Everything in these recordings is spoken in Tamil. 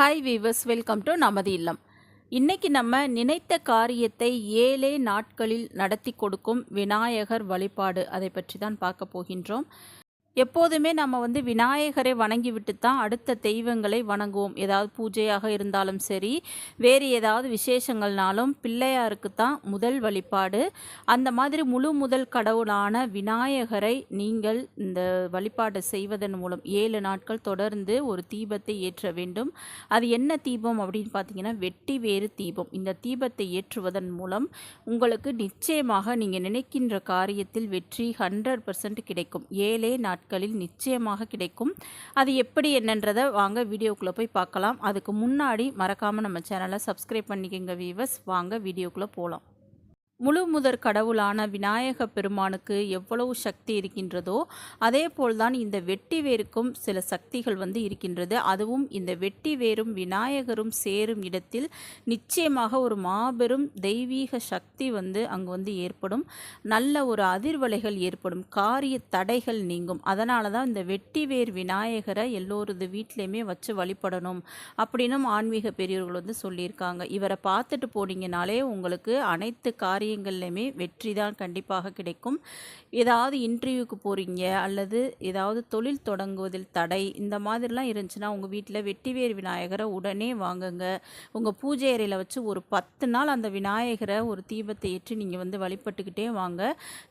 ஹாய் வீவர்ஸ் வெல்கம் டு நமது இல்லம் இன்னைக்கு நம்ம நினைத்த காரியத்தை ஏழே நாட்களில் நடத்தி கொடுக்கும் விநாயகர் வழிபாடு அதை பற்றி தான் பார்க்க போகின்றோம். எப்போதுமே நம்ம வந்து விநாயகரை வணங்கிவிட்டு தான் அடுத்த தெய்வங்களை வணங்குவோம். ஏதாவது பூஜையாக இருந்தாலும் சரி வேறு ஏதாவது விசேஷங்கள்னாலும் பிள்ளையாருக்கு தான் முதல் வழிபாடு. அந்த மாதிரி முழு முதல் கடவுளான விநாயகரை நீங்கள் இந்த வழிபாடு செய்வதன் மூலம் ஏழு நாட்கள் தொடர்ந்து ஒரு தீபத்தை ஏற்ற வேண்டும். அது என்ன தீபம் அப்படின்னு பார்த்தீங்கன்னா வெட்டி வேறு தீபம். இந்த தீபத்தை ஏற்றுவதன் மூலம் உங்களுக்கு நிச்சயமாக நீங்கள் நினைக்கின்ற காரியத்தில் வெற்றி ஹண்ட்ரட் பர்சன்ட் கிடைக்கும். ஏழே நாட்களில் நிச்சயமாக கிடைக்கும். அது எப்படி என்னன்றதை வாங்க வீடியோக்குள்ளே போய் பார்க்கலாம். அதுக்கு முன்னாடி மறக்காமல் நம்ம சேனலை சப்ஸ்கிரைப் பண்ணிக்கோங்க வீவர்ஸ் வாங்க வீடியோக்குள்ளே போகலாம் முழு முதற் கடவுளான விநாயக பெருமானுக்கு எவ்வளவு சக்தி இருக்கின்றதோ அதே போல்தான் இந்த வெட்டி வேருக்கும் சில சக்திகள் வந்து இருக்கின்றது. அதுவும் இந்த வெட்டி வேரும் விநாயகரும் சேரும் இடத்தில் நிச்சயமாக ஒரு மாபெரும் தெய்வீக சக்தி வந்து அங்கு வந்து ஏற்படும். நல்ல ஒரு அதிர்வலைகள் ஏற்படும். காரிய தடைகள் நீங்கும். அதனால தான் இந்த வெட்டி வேர் விநாயகரை எல்லோரது வீட்லேயுமே வச்சு வழிபடணும் அப்படின்னும் ஆன்மீக பெரியவர்கள் வந்து சொல்லியிருக்காங்க. இவரை பார்த்துட்டு போனீங்கனாலே உங்களுக்கு அனைத்து காரிய காரியங்கள்லையுமே வெற்றி தான் கண்டிப்பாக கிடைக்கும். ஏதாவது இன்டர்வியூக்கு போகிறீங்க அல்லது ஏதாவது தொழில் தொடங்குவதில் தடை இந்த மாதிரிலாம் இருந்துச்சுன்னா உங்கள் வீட்டில் வெட்டிவேர் விநாயகரை உடனே வாங்குங்க. உங்கள் பூஜை அறையில் வச்சு ஒரு பத்து நாள் அந்த விநாயகரை ஒரு தீபத்தை ஏற்றி நீங்கள் வந்து வழிபட்டுக்கிட்டே வாங்க.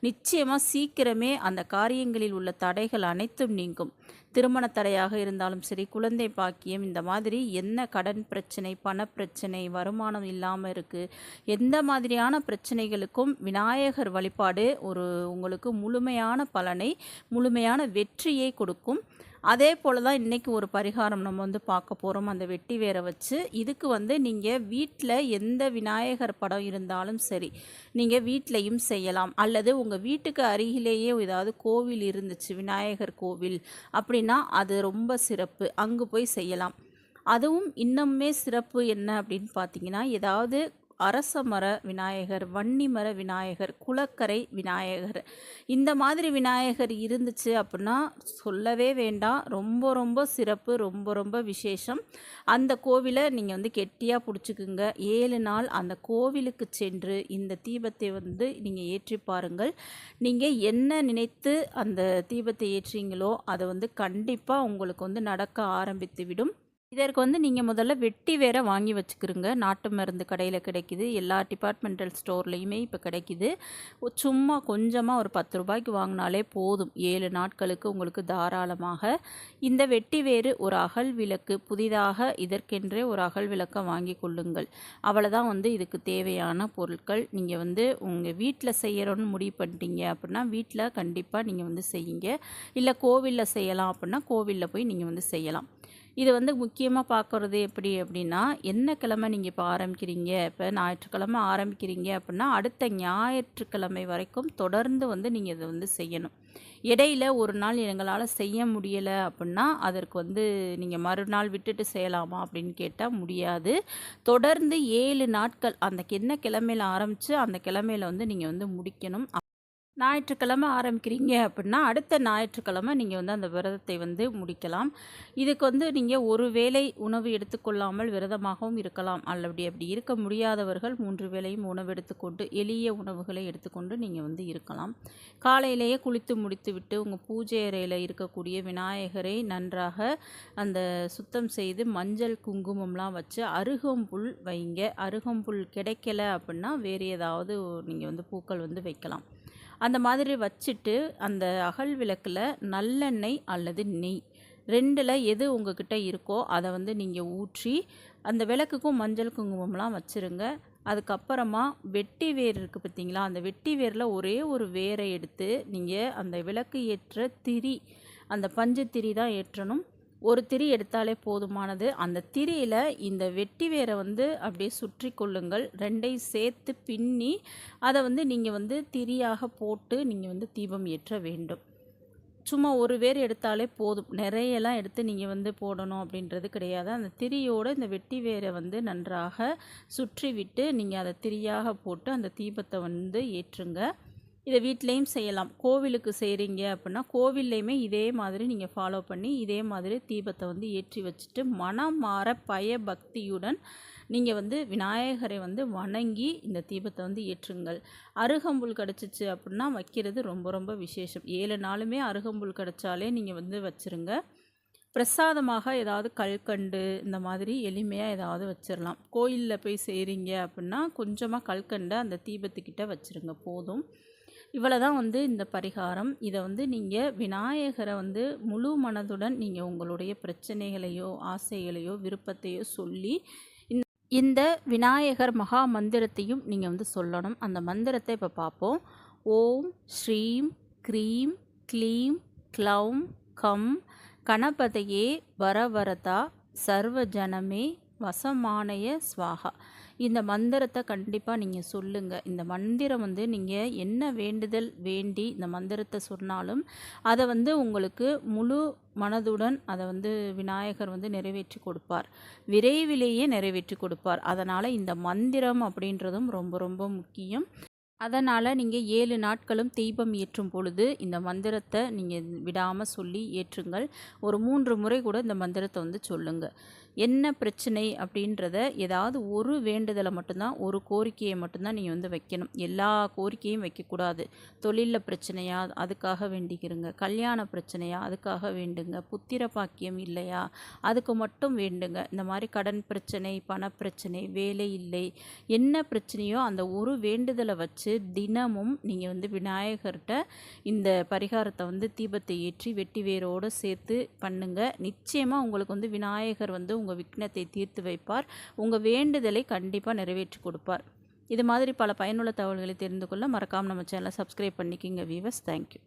நிச்சயமாக சீக்கிரமே அந்த காரியங்களில் உள்ள தடைகள் அனைத்தும் நீங்கும். திருமண தடையாக இருந்தாலும் சரி குழந்தை பாக்கியம் இந்த மாதிரி என்ன கடன் பிரச்சனை பணப்பிரச்சனை வருமானம் இல்லாமல் இருக்குது எந்த மாதிரியான பிரச்சனைகளுக்கும் விநாயகர் வழிபாடு ஒரு உங்களுக்கு முழுமையான பலனை முழுமையான வெற்றியை கொடுக்கும். அதே போல் தான் இன்றைக்கி ஒரு பரிகாரம் நம்ம வந்து பார்க்க போகிறோம் அந்த வெட்டி வேரை வச்சு இதுக்கு வந்து நீங்கள் வீட்டில் எந்த விநாயகர் படம் இருந்தாலும் சரி நீங்கள் வீட்லேயும் செய்யலாம். அல்லது உங்கள் வீட்டுக்கு அருகிலேயே ஏதாவது கோவில் இருந்துச்சு விநாயகர் கோவில் அப்படின்னா அது ரொம்ப சிறப்பு. அங்கே போய் செய்யலாம். அதுவும் இன்னுமே சிறப்பு என்ன அப்படின்னு பார்த்தீங்கன்னா ஏதாவது அரசமர விநாயகர் வன்னிமர விநாயகர் குளக்கரை விநாயகர். இந்த மாதிரி விநாயகர் இருந்துச்சு அப்படின்னா சொல்லவே வேண்டாம். ரொம்ப ரொம்ப சிறப்பு ரொம்ப ரொம்ப விசேஷம். அந்த கோவிலை நீங்கள் வந்து கெட்டியாக பிடிச்சிக்குங்க. ஏழு நாள் அந்த கோவிலுக்கு சென்று இந்த தீபத்தை வந்து நீங்கள் ஏற்றி பாருங்கள். நீங்கள் என்ன நினைத்து அந்த தீபத்தை ஏற்றுறீங்களோ அதை வந்து கண்டிப்பாக உங்களுக்கு வந்து நடக்க ஆரம்பித்து விடும் இதற்கு வந்து நீங்கள் முதல்ல வெட்டி வேற வாங்கி வச்சுக்கிறோங்க நாட்டு மருந்து கடையில் கிடைக்கிது. எல்லா டிபார்ட்மெண்டல் ஸ்டோர்லேயுமே இப்போ கிடைக்கிது. சும்மா கொஞ்சமாக ஒரு பத்து ரூபாய்க்கு வாங்கினாலே போதும். ஏழு நாட்களுக்கு உங்களுக்கு தாராளமாக. இந்த வெட்டி வேறு ஒரு அகல் விளக்கு புதிதாக இதற்கென்றே ஒரு அகல் விளக்கை வாங்கி கொள்ளுங்கள். அவ்வளோதான் வந்து இதுக்கு தேவையான பொருட்கள். நீங்கள் வந்து உங்கள் வீட்டில் செய்கிறோன்னு முடிவு பண்ணிட்டீங்க அப்படின்னா வீட்டில் கண்டிப்பாக நீங்கள் வந்து செய்யுங்க. இல்லை கோவிலில் செய்யலாம் அப்படின்னா கோவிலில் போய் நீங்கள் வந்து செய்யலாம். இது வந்து முக்கியமாக பார்க்குறது எப்படி அப்படின்னா என்ன கிழமை நீங்கள் இப்போ ஆரம்பிக்கிறீங்க? இப்போ ஞாயிற்றுக்கிழமை ஆரம்பிக்கிறீங்க அப்படின்னா அடுத்த ஞாயிற்றுக்கிழமை வரைக்கும் தொடர்ந்து வந்து நீங்கள் இதை வந்து செய்யணும். இடையில ஒரு நாள் எங்களால் செய்ய முடியலை அப்படின்னா அதற்கு வந்து நீங்கள் மறுநாள் விட்டுட்டு செய்யலாமா அப்படின்னு கேட்டால் முடியாது. தொடர்ந்து ஏழு நாட்கள் அந்த என்ன கிழமையில் ஆரம்பித்து அந்த கிழமையில் வந்து நீங்கள் வந்து முடிக்கணும். ஞாயிற்றுக்கிழமை ஆரம்பிக்கிறீங்க அப்படின்னா அடுத்த ஞாயிற்றுக்கிழமை நீங்கள் வந்து அந்த விரதத்தை வந்து முடிக்கலாம். இதுக்கு வந்து நீங்கள் ஒரு வேளை உணவு எடுத்துக்கொள்ளாமல் விரதமாகவும் இருக்கலாம். அல்லது அப்படி இருக்க முடியாதவர்கள் மூன்று வேளையும் உணவு எடுத்துக்கொண்டு எளிய உணவுகளை எடுத்துக்கொண்டு நீங்கள் வந்து இருக்கலாம். காலையிலேயே குளித்து முடித்து விட்டு உங்கள் பூஜை அறையில் இருக்கக்கூடிய விநாயகரை நன்றாக அந்த சுத்தம் செய்து மஞ்சள் குங்குமம்லாம் வச்சு அருகம்புல் வைங்க. அருகம்புல் கிடைக்கல அப்படின்னா வேறு ஏதாவது நீங்கள் வந்து பூக்கள் வந்து வைக்கலாம். அந்த மாதிரி வச்சுட்டு அந்த அகல் விளக்கில் நல்லெண்ணெய் அல்லது நெய் ரெண்டில் எது உங்ககிட்ட இருக்கோ அதை வந்து நீங்கள் ஊற்றி அந்த விளக்குக்கும் மஞ்சள் குங்குமம்லாம் வச்சுருங்க. அதுக்கப்புறமா வெட்டி வேர் இருக்குது பார்த்தீங்களா அந்த வெட்டி வேரில் ஒரே ஒரு வேரை எடுத்து நீங்கள் அந்த விளக்கு ஏற்ற திரி அந்த பஞ்சு திரி தான் ஏற்றணும். ஒரு திரி எடுத்தாலே போதுமானது. அந்த திரியில் இந்த வெட்டி வேரை வந்து அப்படியே சுற்றி கொள்ளுங்கள். ரெண்டையும் சேர்த்து பின்னி அதை வந்து நீங்கள் வந்து திரியாக போட்டு நீங்கள் வந்து தீபம் ஏற்ற வேண்டும். சும்மா ஒரு வேர் எடுத்தாலே போதும். நிறையெல்லாம் எடுத்து நீங்கள் வந்து போடணும் அப்படின்றது கிடையாது. அந்த திரியோடு இந்த வெட்டி வேரை வந்து நன்றாக சுற்றி விட்டு நீங்கள் அதை திரியாக போட்டு அந்த தீபத்தை வந்து ஏற்றுங்க. இதை வீட்லேயும் செய்யலாம். கோவிலுக்கு செய்கிறீங்க அப்படின்னா கோவில்லையுமே இதே மாதிரி நீங்கள் ஃபாலோ பண்ணி இதே மாதிரி தீபத்தை வந்து ஏற்றி வச்சுட்டு மனம் மாற பய பக்தியுடன் நீங்கள் வந்து விநாயகரை வந்து வணங்கி இந்த தீபத்தை வந்து ஏற்றுங்கள். அருகம்புல் கிடச்சிச்சு அப்படின்னா வைக்கிறது ரொம்ப ரொம்ப விசேஷம். ஏழு நாளுமே அருகம்புல் கிடச்சாலே நீங்கள் வந்து வச்சுருங்க. பிரசாதமாக ஏதாவது கல்கண்டு இந்த மாதிரி எளிமையாக ஏதாவது வச்சிடலாம் கோயிலில் போய் செய்கிறீங்க அப்படின்னா கொஞ்சமாக கல்கண்டை அந்த தீபத்துக்கிட்ட வச்சுருங்க. போதும். இவ்வளோ தான் வந்து இந்த பரிகாரம். இதை வந்து நீங்கள் விநாயகரை வந்து முழு மனதுடன் நீங்கள் உங்களுடைய பிரச்சனைகளையோ ஆசைகளையோ விருப்பத்தையோ சொல்லி இந்த விநாயகர் மகா மந்திரத்தையும் நீங்கள் வந்து சொல்லணும். அந்த மந்திரத்தை இப்போ பார்ப்போம் ஓம் ஸ்ரீம் க்ரீம் க்ளீம் க்ளௌம் கம் கணபதையே வரவரதா சர்வ ஜனமே வசமானய ஸ்வாகா இந்த மந்திரத்தை கண்டிப்பாக நீங்கள் சொல்லுங்கள் இந்த மந்திரம் வந்து நீங்கள் என்ன வேண்டுதல் வேண்டி இந்த மந்திரத்தை சொன்னாலும் அதை வந்து உங்களுக்கு முழு மனதுடன் அதை வந்து விநாயகர் வந்து நிறைவேற்றி கொடுப்பார். விரைவிலேயே நிறைவேற்றி கொடுப்பார். அதனால் இந்த மந்திரம் அப்படின்றதும் ரொம்ப ரொம்ப முக்கியம். அதனால் நீங்கள் ஏழு நாட்களும் தீபம் ஏற்றும் பொழுது இந்த மந்திரத்தை நீங்கள் விடாமல் சொல்லி ஏற்றுங்கள். ஒரு மூன்று முறை கூட இந்த மந்திரத்தை வந்து சொல்லுங்கள் என்ன பிரச்சனை அப்படின்றத ஏதாவது ஒரு வேண்டுதலை மட்டும்தான் ஒரு கோரிக்கையை மட்டும்தான் நீங்கள் வந்து வைக்கணும். எல்லா கோரிக்கையும் வைக்கக்கூடாது. தொழிலில் பிரச்சனையா அதுக்காக வேண்டிக்கிறங்க. கல்யாண பிரச்சனையா அதுக்காக வேண்டுங்க. புத்திர பாக்கியம் இல்லையா அதுக்கு மட்டும் வேண்டுங்க. இந்த மாதிரி கடன் பிரச்சனை பணப்பிரச்சனை வேலை இல்லை. என்ன பிரச்சனையோ அந்த ஒரு வேண்டுதலை வச்சு தினமும் நீங்கள் வந்து விநாயகர்கிட்ட இந்த பரிகாரத்தை வந்து தீபத்தை ஏற்றி வெட்டி வேரோடு சேர்த்து பண்ணுங்கள் நிச்சயமாக உங்களுக்கு வந்து விநாயகர் வந்து உங்கள் உங்கள் விக்னத்தை தீர்த்து வைப்பார். உங்கள் வேண்டுதலை கண்டிப்பாக நிறைவேற்றி கொடுப்பார். இது மாதிரி பல பயனுள்ள தகவல்களை தெரிந்து கொள்ள மறக்காமல் நம்ம சேனலை சப்ஸ்கிரைப் பண்ணிக்கிங்க வீவர்ஸ் தேங்க்யூ